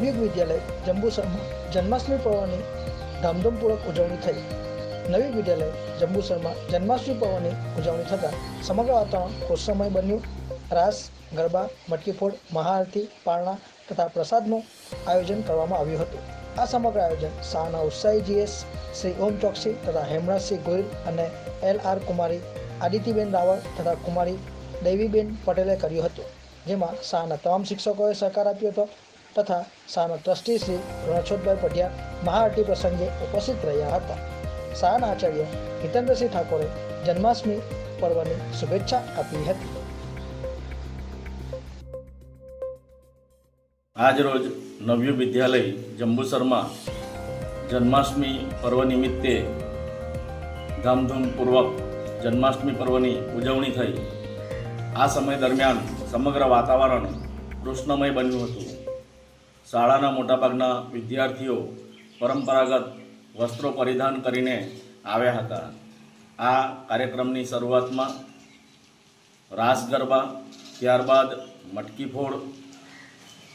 નવયુગ વિદ્યાલય જંબુસરમાં જન્માષ્ટમી પર્વની ધામધૂમપૂર્વક ઉજવણી થઈ. નવી વિદ્યાલય જંબુસરમાં જન્માષ્ટમી પર્વની ઉજવણી થતાં સમગ્ર વાતાવરણ ખુશમય બન્યું. રાસ, ગરબા મટકીફોડ મહાઆરતી, પારણા તથા પ્રસાદનું આયોજન કરવામાં આવ્યું હતું. આ સમગ્ર આયોજન શાહના ઉત્સાહી જીએસ શ્રી ઓમ ચોકસી તથા હેમરાજસિંહ ગોહિલ અને એલ આર કુમારી આદિત્યબેન રાવળ તથા કુમારી દૈવીબેન પટેલે કર્યું હતું. જેમાં શાળાના તમામ શિક્ષકોએ સહકાર આપ્યો હતો. તથા શાળાના ટ્રસ્ટી શ્રી રણછોદભાઈ પઢિયા મહાઆરતી પ્રસંગે ઉપસ્થિત રહ્યા હતા. શાળાના આચાર્ય હિતેન્દ્રસિંહ ઠાકોરે જન્માષ્ટમી પર્વની શુભેચ્છા આપી હતી. આજરોજ નવયુ વિદ્યાલય જંબુસરમાં જન્માષ્ટમી પર્વ નિમિત્તે ધામધૂમપૂર્વક જન્માષ્ટમી પર્વની ઉજવણી થઈ. આ સમય દરમિયાન સમગ્ર વાતાવરણ કૃષ્ણમય બન્યું હતું. શાળાના મોટાભાગના વિદ્યાર્થીઓ પરંપરાગત વસ્ત્રો પરિધાન કરીને આવ્યા હતા. આ કાર્યક્રમની શરૂઆતમાં રાસ ગરબા, ત્યારબાદ મટકી ફોડ,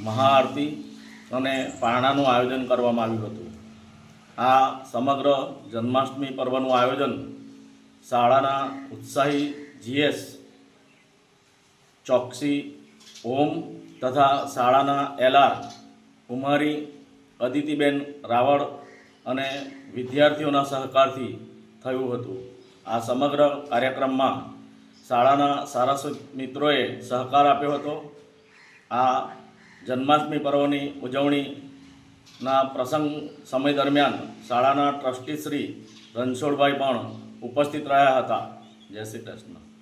મહાઆરતી અને પારણાનું આયોજન કરવામાં આવ્યું હતું. આ સમગ્ર જન્માષ્ટમી પર્વનું આયોજન શાળાના ઉત્સાહી જીએસ ચોકસી, ઓમ તથા શાળાના એલઆર કુમારી, અદિતિબેન રાવળ અને વિદ્યાર્થીઓના સહકારથી થયું હતું. આ સમગ્ર કાર્યક્રમમાં શાળાના સારસ મિત્રોએ સહકાર આપ્યો હતો. આ જન્માષ્ટમી પર્વની ઉજવણીના પ્રસંગ સમય દરમિયાન શાળાના ટ્રસ્ટી શ્રી રણછોડભાઈ પણ ઉપસ્થિત રહ્યા હતા. જય શ્રી કૃષ્ણ.